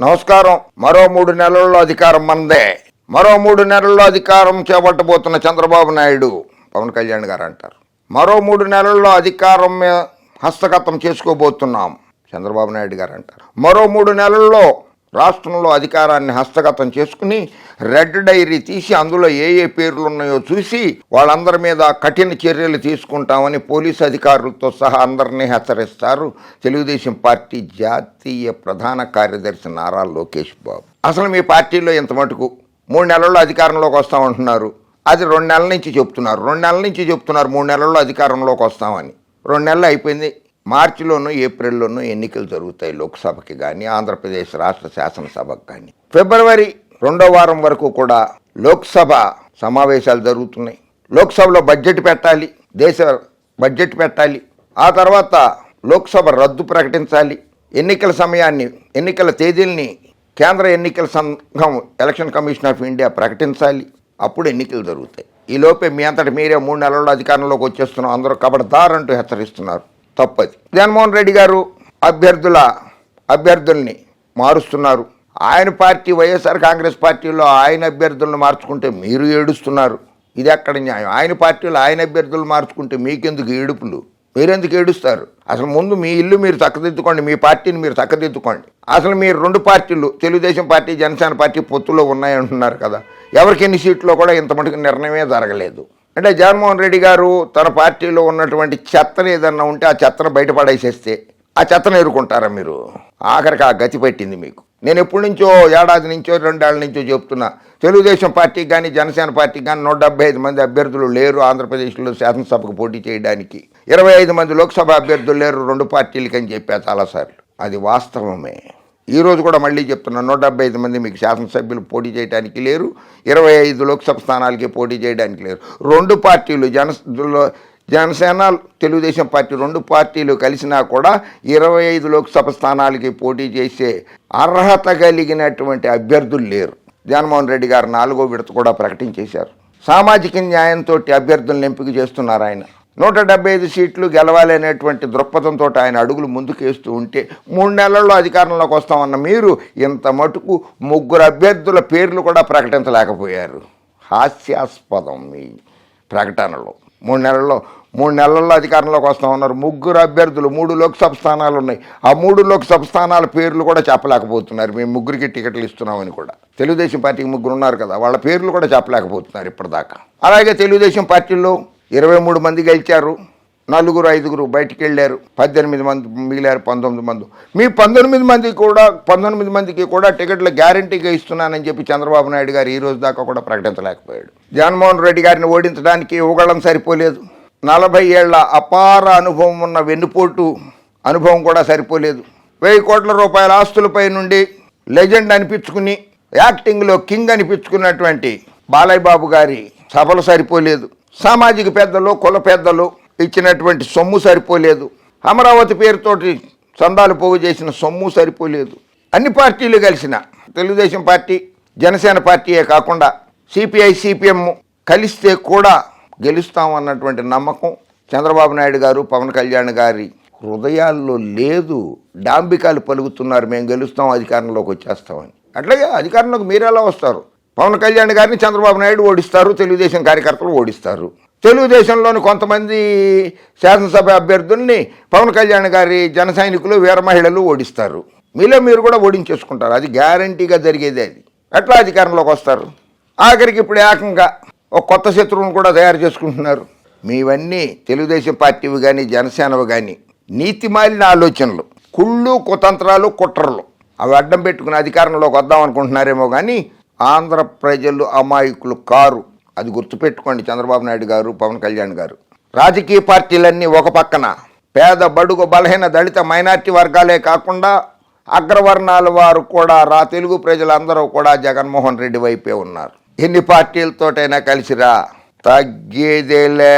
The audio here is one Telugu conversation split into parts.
నమస్కారం. మరో మూడు నెలల్లో అధికారం మనదే. మరో మూడు నెలల్లో అధికారం చేపట్టబోతున్న చంద్రబాబు నాయుడు పవన్ కళ్యాణ్ గారు అంటారు. మరో మూడు నెలల్లో అధికారం హస్తగతం చేసుకోబోతున్నాం చంద్రబాబు నాయుడు గారు అంటారు. మరో మూడు నెలల్లో రాష్ట్రంలో అధికారాన్ని హస్తగతం చేసుకుని రెడ్ డైరీ తీసి అందులో ఏ ఏ పేర్లు ఉన్నాయో చూసి వాళ్ళందరి మీద కఠిన చర్యలు తీసుకుంటామని పోలీసు అధికారులతో సహా అందరినీ హెచ్చరిస్తారు. తెలుగుదేశం పార్టీ జాతీయ ప్రధాన కార్యదర్శి నారా లోకేష్ బాబు. అసలు మీ పార్టీలో ఇంత మటుకు మూడు నెలల్లో అధికారంలోకి వస్తామంటున్నారు. అది రెండు నెలల నుంచి చెప్తున్నారు. రెండు నెలల నుంచి చెప్తున్నారు మూడు నెలల్లో అధికారంలోకి వస్తామని. రెండు నెలలు అయిపోయింది. మార్చిలోనూ ఏప్రిల్లోనూ ఎన్నికలు జరుగుతాయి లోక్సభకి కానీ ఆంధ్రప్రదేశ్ రాష్ట్ర శాసనసభకు కానీ ఫిబ్రవరి రెండో వారం వరకు కూడా లోక్సభ సమావేశాలు జరుగుతున్నాయి. లోక్సభలో బడ్జెట్ పెట్టాలి దేశ బడ్జెట్ పెట్టాలి ఆ తర్వాత లోక్సభ రద్దు ప్రకటించాలి. ఎన్నికల సమయాన్ని ఎన్నికల తేదీల్ని కేంద్ర ఎన్నికల సంఘం ఎలక్షన్ కమిషన్ ఆఫ్ ఇండియా ప్రకటించాలి. అప్పుడు ఎన్నికలు జరుగుతాయి. ఈ లోపే మీ అంతటి మీరే మూడు నెలల్లో అధికారంలోకి వచ్చేస్తున్నాం. అందరూ కబడదార్ అంటూ హెచ్చరిస్తున్నారు. తప్పది. జగన్మోహన్ రెడ్డి గారు అభ్యర్థుల అభ్యర్థుల్ని మారుస్తున్నారు. ఆయన పార్టీ వైఎస్ఆర్ కాంగ్రెస్ పార్టీలో ఆయన అభ్యర్థులను మార్చుకుంటే మీరు ఏడుస్తున్నారు. ఇది ఎక్కడ న్యాయం? ఆయన పార్టీలో ఆయన అభ్యర్థులు మార్చుకుంటే మీకెందుకు ఏడుపులు? మీరెందుకు ఏడుస్తారు? అసలు ముందు మీ ఇల్లు మీరు చక్కదిద్దుకోండి మీ పార్టీని మీరు చక్కదిద్దుకోండి. అసలు మీరు రెండు పార్టీలు తెలుగుదేశం పార్టీ జనసేన పార్టీ పొత్తులో ఉన్నాయంటున్నారు కదా. ఎవరికి ఎన్ని సీట్లో కూడా ఇంత మటుకు నిర్ణయమే జరగలేదు. అంటే జగన్మోహన్ రెడ్డి గారు తన పార్టీలో ఉన్నటువంటి చెత్తను ఏదన్నా ఉంటే ఆ చెత్తను బయటపడేసేస్తే ఆ చెత్తను ఎదుర్కొంటారా మీరు? ఆఖరికి ఆ గతి పెట్టింది మీకు. నేను ఎప్పటి నుంచో ఏడాది నుంచో రెండేళ్ళ నుంచో చెప్తున్నా. తెలుగుదేశం పార్టీకి కానీ జనసేన పార్టీకి కానీ నూట డెబ్బై ఐదు మంది అభ్యర్థులు లేరు ఆంధ్రప్రదేశ్లో శాసనసభకు పోటీ చేయడానికి. ఇరవై ఐదు మంది లోక్సభ అభ్యర్థులు లేరు రెండు పార్టీలకి అని చెప్పా చాలాసార్లు. అది వాస్తవమే. ఈరోజు కూడా మళ్ళీ చెప్తున్నా నూట డెబ్బై ఐదు మంది మీకు శాసనసభ్యులు పోటీ చేయడానికి లేరు ఇరవై ఐదు లోక్సభ స్థానాలకి పోటీ చేయడానికి లేరు. రెండు పార్టీలు జన జనసేన తెలుగుదేశం పార్టీ రెండు పార్టీలు కలిసినా కూడా ఇరవై ఐదు లోక్సభ స్థానాలకి పోటీ చేసే అర్హత కలిగినటువంటి అభ్యర్థులు లేరు. జగన్మోహన్ రెడ్డి గారు నాలుగో విడత కూడా ప్రకటించేశారు. సామాజిక న్యాయంతో అభ్యర్థులను ఎంపిక చేస్తున్నారు ఆయన. నూట డెబ్బై ఐదు సీట్లు గెలవాలి అనేటువంటి దృక్పథంతో ఆయన అడుగులు ముందుకేస్తూ ఉంటే మూడు నెలల్లో అధికారంలోకి వస్తామన్న మీరు ఇంత మటుకు ముగ్గురు అభ్యర్థుల పేర్లు కూడా ప్రకటించలేకపోయారు. హాస్యాస్పదం మీ ప్రకటనలో. మూడు నెలల్లో మూడు నెలల్లో అధికారంలోకి వస్తామన్నారు. ముగ్గురు అభ్యర్థులు మూడు లోక్సభ స్థానాలు ఉన్నాయి. ఆ మూడు లోక్సభ స్థానాల పేర్లు కూడా చెప్పలేకపోతున్నారు. మేము ముగ్గురికి టికెట్లు ఇస్తున్నామని కూడా. తెలుగుదేశం పార్టీకి ముగ్గురు ఉన్నారు కదా వాళ్ళ పేర్లు కూడా చెప్పలేకపోతున్నారు ఇప్పటిదాకా. అలాగే తెలుగుదేశం పార్టీలో ఇరవై మూడు మంది గెలిచారు నలుగురు ఐదుగురు బయటికి వెళ్ళారు పద్దెనిమిది మంది మిగిలారు పంతొమ్మిది మంది. మీ పంతొమ్మిది మంది కూడా పంతొమ్మిది మందికి కూడా టికెట్లు గ్యారంటీగా ఇస్తున్నానని చెప్పి చంద్రబాబు నాయుడు గారు ఈ రోజు దాకా కూడా ప్రకటించలేకపోయాడు. జగన్మోహన్ రెడ్డి గారిని ఓడించడానికి ఊగళం సరిపోలేదు. నలభై ఏళ్ళ అపార అనుభవం ఉన్న వెన్నుపోటు అనుభవం కూడా సరిపోలేదు. వెయ్యి కోట్ల రూపాయల ఆస్తులపై నుండి లెజెండ్ అనిపించుకుని యాక్టింగ్లో కింగ్ అనిపించుకున్నటువంటి బాలయ్య బాబు గారి సభలు సరిపోలేదు. సామాజిక పెద్దలు కుల పెద్దలు ఇచ్చినటువంటి సొమ్ము సరిపోలేదు. అమరావతి పేరుతోటి చందాలు పోగు చేసిన సొమ్ము సరిపోలేదు. అన్ని పార్టీలు కలిసిన తెలుగుదేశం పార్టీ జనసేన పార్టీయే కాకుండా సిపిఐ సిపిఎం కలిస్తే కూడా గెలుస్తామన్నటువంటి నమ్మకం చంద్రబాబు నాయుడు గారు పవన్ కళ్యాణ్ గారి హృదయాల్లో లేదు. డాంబికాలు పలుకుతున్నారు మేము గెలుస్తాం అధికారంలోకి వచ్చేస్తామని. అట్లాగే అధికారంలోకి మీరు ఎలా వస్తారు? పవన్ కళ్యాణ్ గారిని చంద్రబాబు నాయుడు ఓడిస్తారు తెలుగుదేశం కార్యకర్తలు ఓడిస్తారు. తెలుగుదేశంలోని కొంతమంది శాసనసభ అభ్యర్థుల్ని పవన్ కళ్యాణ్ గారి జన సైనికులు వీర మహిళలు ఓడిస్తారు. మీలో మీరు కూడా ఓడించేసుకుంటారు. అది గ్యారంటీగా జరిగేది అది. ఎట్లా అధికారంలోకి వస్తారు? ఆఖరికి ఇప్పుడు ఏకంగా ఒక కొత్త శత్రువును కూడా తయారు చేసుకుంటున్నారు. మీవన్నీ తెలుగుదేశం పార్టీవి కానీ జనసేనవి కానీ నీతిమాలిన ఆలోచనలు కుళ్ళు కుతంత్రాలు కుట్రలు. అవి అడ్డం పెట్టుకుని అధికారంలోకి వద్దాం అనుకుంటున్నారేమో కానీ ఆంధ్ర ప్రజలు అమాయకులు కారు. అది గుర్తుపెట్టుకోండి చంద్రబాబు నాయుడు గారు పవన్ కళ్యాణ్ గారు. రాజకీయ పార్టీలన్నీ ఒక పక్కన. పేద బడుగు బలహీన దళిత మైనార్టీ వర్గాలే కాకుండా అగ్రవర్ణాల వారు కూడా రా తెలుగు ప్రజలందరూ కూడా జగన్మోహన్ రెడ్డి వైపే ఉన్నారు. ఎన్ని పార్టీలతోటైనా కలిసిరా తగ్గేదేలే.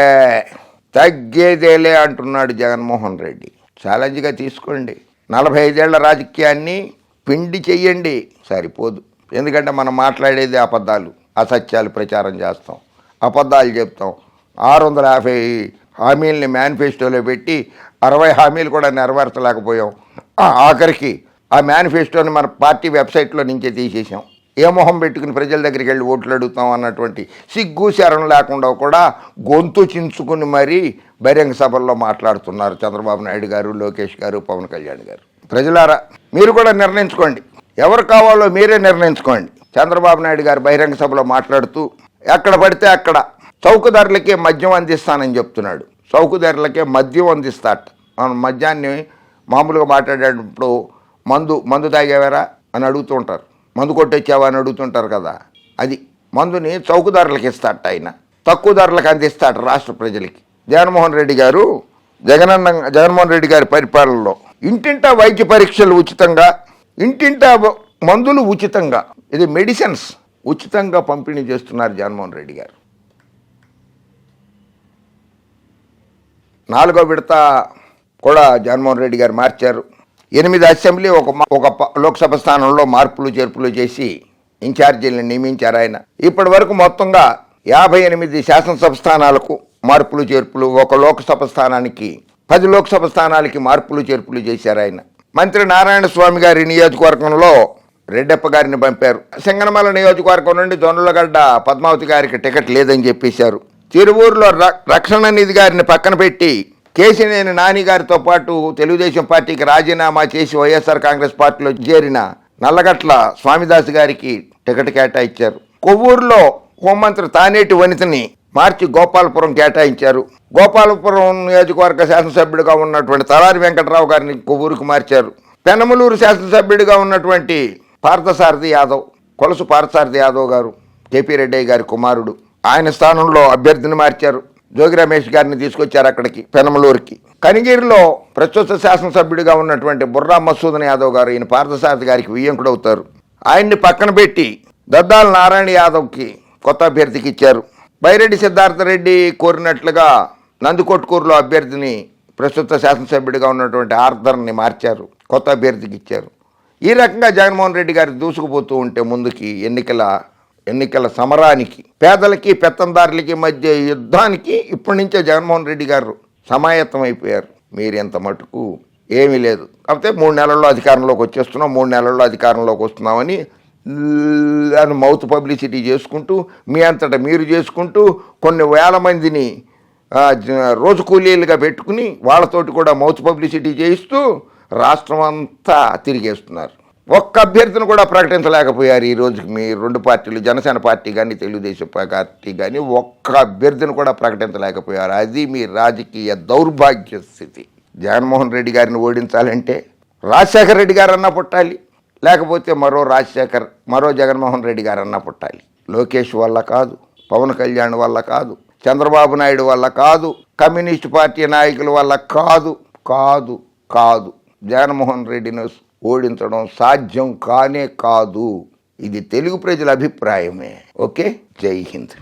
తగ్గేదేలే అంటున్నాడు జగన్మోహన్ రెడ్డి. ఛాలెంజ్గా తీసుకోండి. నలభై ఐదేళ్ళ రాజకీయాన్ని పిండి చెయ్యండి. సరిపోదు. ఎందుకంటే మనం మాట్లాడేది అబద్ధాలు అసత్యాలు ప్రచారం చేస్తాం. అబద్ధాలు చెప్తాం. ఆరు వందల యాభై హామీల్ని మేనిఫెస్టోలో పెట్టి అరవై హామీలు కూడా నెరవేర్చలేకపోయాం. ఆఖరికి ఆ మేనిఫెస్టోని మన పార్టీ వెబ్సైట్లో నుంచే తీసేసాం ఏ మొహం పెట్టుకుని ప్రజల దగ్గరికి వెళ్ళి ఓట్లు అడుగుతాం అన్నటువంటి సిగ్గు శరం లేకుండా కూడా గొంతు చించుకుని మరీ బహిరంగ సభల్లో మాట్లాడుతున్నారు చంద్రబాబు నాయుడు గారు లోకేష్ గారు పవన్ కళ్యాణ్ గారు. ప్రజలారా మీరు కూడా నిర్ణయించుకోండి. ఎవరు కావాలో మీరే నిర్ణయించుకోండి. చంద్రబాబు నాయుడు గారు బహిరంగ సభలో మాట్లాడుతూ ఎక్కడ పడితే అక్కడ చౌకధరలకే మద్యం అందిస్తానని చెప్తున్నాడు. చౌకధరలకే మద్యం అందిస్తాట. మనం మద్యాన్ని మామూలుగా మాట్లాడేటప్పుడు మందు మందు తాగేవారా అని అడుగుతూ ఉంటారు మందు కొట్టొచ్చావా అని అడుగుతుంటారు కదా. అది మందుని చౌకధరలకు ఇస్తాట ఆయన. తక్కువ ధరలకు అందిస్తాట రాష్ట్ర ప్రజలకి. జగన్మోహన్ రెడ్డి గారు జగనన్న జగన్మోహన్ రెడ్డి గారి పరిపాలనలో ఇంటింటా వైద్య పరీక్షలు ఉచితంగా ఇంటింటా మందులు ఉచితంగా ఇది మెడిసిన్స్ ఉచితంగా పంపిణీ చేస్తున్నారు జగన్మోహన్ రెడ్డి గారు. నాలుగో విడత కూడా జగన్మోహన్ రెడ్డి గారు మార్చారు. ఎనిమిది అసెంబ్లీ ఒక ఒక లోక్సభ స్థానంలో మార్పులు చేర్పులు చేసి ఇన్ఛార్జీలను నియమించారు ఆయన. ఇప్పటి వరకు మొత్తంగా యాభై ఎనిమిది శాసనసభ స్థానాలకు మార్పులు చేర్పులు ఒక లోక్సభ స్థానానికి పది లోక్సభ స్థానాలకి మార్పులు చేర్పులు చేశారు ఆయన. మంత్రి నారాయణ స్వామి గారి నియోజకవర్గంలో రెడ్డప్ప గారిని పంపారు. సింగనమల నియోజకవర్గం నుండి దొండలగడ్డ పద్మావతి గారికి టికెట్ లేదని చెప్పేశారు. తిరువూరులో ర- రక్షణ నిధి గారిని పక్కన పెట్టి కేసినేని నాని గారితో పాటు తెలుగుదేశం పార్టీకి రాజీనామా చేసి వైఎస్ఆర్ కాంగ్రెస్ పార్టీలో చేరిన నల్లగట్ల స్వామిదాస్ గారికి టికెట్ కేటాయించారు. కొవ్వూరులో హోంమంత్రి తానేటి వనితని మార్చి గోపాలపురం కేటాయించారు. గోపాలపురం నియోజకవర్గ శాసనసభ్యుడిగా ఉన్నటువంటి తలారి వెంకటరావు గారిని కొవ్వూరుకు మార్చారు. పెనమలూరు శాసనసభ్యుడిగా ఉన్నటువంటి పార్థసారథి యాదవ్ కొలసు పార్థసారథి యాదవ్ గారు కేపీ రెడ్డి గారి కుమారుడు. ఆయన స్థానంలో అభ్యర్థిని మార్చారు. జోగి రమేష్ గారిని తీసుకొచ్చారు అక్కడికి పెనమలూరుకి. కనిగిరిలో ప్రస్తుత శాసనసభ్యుడిగా ఉన్నటువంటి బుర్రా మసూదన్ యాదవ్ గారు ఈయన పార్థసారథి గారికి వియ్యంకుడు అవుతారు ఆయన్ని పక్కన పెట్టి దద్దాల నారాయణ యాదవ్కి కొత్త అభ్యర్థికి ఇచ్చారు. బైరెడ్డి సిద్ధార్థ రెడ్డి కోరినట్లుగా నందికొట్కూరులో అభ్యర్థిని ప్రస్తుత శాసనసభ్యుడిగా ఉన్నటువంటి ఆర్థర్ని మార్చారు. కొత్త అభ్యర్థికి ఇచ్చారు. ఈ రకంగా జగన్మోహన్ రెడ్డి గారు దూసుకుపోతూ ఉంటే ముందుకి ఎన్నికల ఎన్నికల సమరానికి పేదలకి పెత్తందారులకి మధ్య యుద్ధానికి ఇప్పటి నుంచే జగన్మోహన్ రెడ్డి గారు సమాయత్తం అయిపోయారు. మీరు ఎంత మటుకు ఏమీ లేదు. కాకపోతే మూడు నెలల్లో అధికారంలోకి వచ్చేస్తున్నాం మూడు నెలల్లో అధికారంలోకి వస్తున్నామని అని మౌత్ పబ్లిసిటీ చేసుకుంటూ మీ అంతటా మీరు చేసుకుంటూ కొన్ని వేల మందిని రోజు కూలీలుగా పెట్టుకుని వాళ్ళతోటి కూడా మౌత్ పబ్లిసిటీ చేయిస్తూ రాష్ట్రం అంతా తిరిగేస్తున్నారు. ఒక్క అభ్యర్థిని కూడా ప్రకటించలేకపోయారు ఈ రోజుకి మీ రెండు పార్టీలు జనసేన పార్టీ కానీ తెలుగుదేశం పార్టీ కానీ ఒక్క అభ్యర్థిని కూడా ప్రకటించలేకపోయారు. అది మీ రాజకీయ దౌర్భాగ్య స్థితి. జగన్మోహన్ రెడ్డి గారిని ఓడించాలంటే రాజశేఖర రెడ్డి గారన్నా పుట్టాలి. లేకపోతే మరో రాజశేఖర్ మరో జగన్మోహన్ రెడ్డి గారు అన్న పుట్టాలి. లోకేష్ వల్ల కాదు పవన్ కళ్యాణ్ వల్ల కాదు చంద్రబాబు నాయుడు వల్ల కాదు కమ్యూనిస్ట్ పార్టీ నాయకుల వల్ల కాదు కాదు కాదు. జగన్మోహన్ రెడ్డిని ఓడించడం సాధ్యం కానే కాదు. ఇది తెలుగు ప్రజల అభిప్రాయమే. ఓకే? జై హింద్.